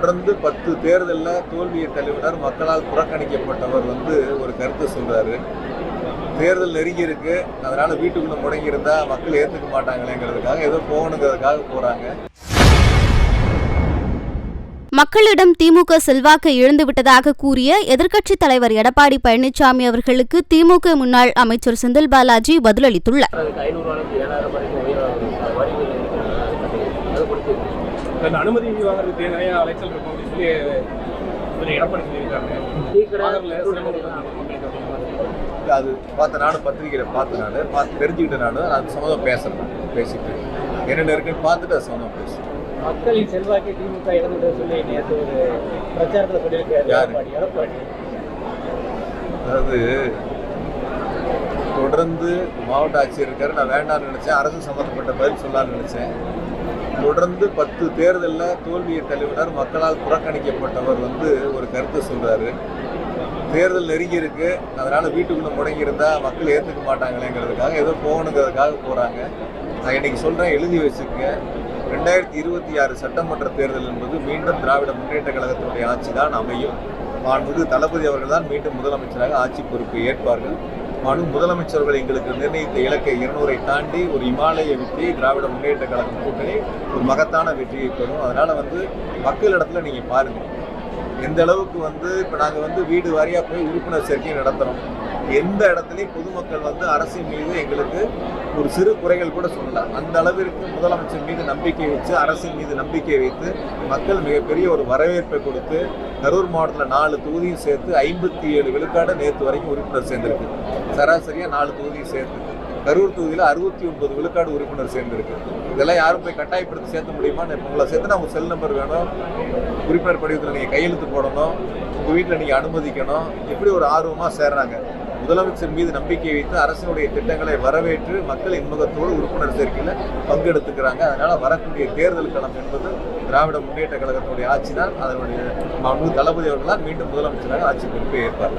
தொடர்ந்து பத்து தேர்தலில் தோல்வியை தழுவினர். மக்களால் புறக்கணிக்கப்பட்டவர் வந்து ஒரு கருத்தை சொல்றாரு. தேர்தல் நெருங்கி இருக்கு. அதனால வீட்டுக்குள்ள முடங்கி இருந்தா மக்கள் ஏத்துக்க மாட்டாங்களேங்கிறதுக்காக ஏதோ போகணுங்கிறதுக்காக போறாங்க. மக்களிடம் திமுக செல்வாக்கை இழந்துவிட்டதாக கூறிய எதிர்க்கட்சித் தலைவர் எடப்பாடி பழனிசாமி அவர்களுக்கு திமுக முன்னாள் அமைச்சர் செந்தில் பாலாஜி பதிலளித்துள்ளார். அந்த அனுமதி வாங்குறதுக்கு நிறைய அலைச்சல் இருக்கும் அப்படின்னு சொல்லி இவர் எடப்பாடி சொல்லியிருக்காங்க. அது பார்த்த நானும் பத்திரிகையில் பார்த்த நான் பார்த்து தெரிஞ்சுக்கிட்ட நான் அது சம்மந்தம் பேசுறேன் பேசிட்டு. என்னென்ன இருக்குன்னு பார்த்துட்டு அது சம்மந்தம் பேசுறேன். மக்களின் செல்வாக்கை திமுக இழந்துட்டு சொல்லி நேற்று ஒரு பிரச்சாரத்தில் சொல்லியிருக்காரு எடப்பாடி. அதாவது தொடர்ந்து மாவட்ட ஆட்சியர் இருக்காரு. நான் வேண்டாம்னு நினைச்சேன். அரசு சம்மந்தப்பட்ட பதில் சொல்லலாம்னு நினைச்சேன். தொடர்ந்து பத்து தேர்தலில் தோல்வியை தழுவினர். மக்களால் புறக்கணிக்கப்பட்டவர் வந்து ஒரு கருத்தை சொல்றாரு. தேர்தல் நெருங்கி இருக்கு. அதனால வீட்டுக்குள்ள முடங்கி இருந்தா மக்கள் ஏத்துக்க மாட்டாங்களேங்கிறதுக்காக ஏதோ போகணுங்கிறதுக்காக போறாங்க. நான் இன்னைக்கு சொல்றேன் எழுதி வச்சுக்க ரெண்டாயிரத்தி இருபத்தி ஆறு சட்டமன்ற தேர்தல் என்பது மீண்டும் திராவிட முன்னேற்ற கழகத்தினுடைய ஆட்சி தான் அமையும். மாண்புமிகு தளபதி அவர்கள் தான் மீண்டும் முதலமைச்சராக ஆட்சி பொறுப்பை ஏற்பார்கள். மனு முதலமைச்சர்கள் எங்களுக்கு நிர்ணயித்த இலக்கை இருநூறை தாண்டி ஒரு இமாலய வெற்றியை திராவிட முன்னேற்ற கழகம் கூட்டணி ஒரு மகத்தான வெற்றியை பெறும். அதனால வந்து மக்களிடத்துல நீங்கள் பாருங்கள் எந்த அளவுக்கு வந்து இப்போ நாங்கள் வந்து வீடு வாரியாக போய் உறுப்பினர் சேர்க்கையும் நடத்துகிறோம் எந்த இடத்துலையும் பொதுமக்கள் வந்து அரசின் மீது எங்களுக்கு ஒரு சிறு குறைகள் கூட சொல்லலாம் அந்த அளவிற்கு முதலமைச்சர் மீது நம்பிக்கை வச்சு அரசின் மீது நம்பிக்கை வைத்து மக்கள் மிகப்பெரிய ஒரு வரவேற்பை கொடுத்து கரூர் மாவட்டத்தில் நாலு தொகுதியும் சேர்த்து ஐம்பத்தி ஏழு விழுக்காடு நேற்று வரைக்கும் உறுப்பினர் சேர்ந்திருக்கு. சராசரியாக நாலு தொகுதியும் சேர்ந்து கரூர் தொகுதியில் அறுபத்தி ஒன்பது விழுக்காடு உறுப்பினர் சேர்ந்துருக்கு. இதெல்லாம் யாரும் போய் கட்டாயப்படுத்தி சேர்த்த முடியுமான்னு உங்களை சேர்த்து உங்கள் செல் நம்பர் வேணும். உறுப்பினர் படிவத்தில் நீங்கள் கையெழுத்து போடணும். உங்கள் வீட்டில் நீங்கள் அனுமதிக்கணும். இப்படி ஒரு ஆர்வமாக சேர்றாங்க. முதலமைச்சர் மீது நம்பிக்கை வைத்து அரசினுடைய திட்டங்களை வரவேற்று மக்கள் இன்முகத்தோடு உறுப்பினர் சேர்க்கையில் பங்கெடுத்துக்கிறாங்க. அதனால் வரக்கூடிய தேர்தல் களம் என்பது திராவிட முன்னேற்ற கழகத்தினுடைய ஆட்சி தான் அதனுடைய தளபதி அவர்களால் மீண்டும் முதலமைச்சராக ஆட்சி பொறுப்பை ஏற்பார்.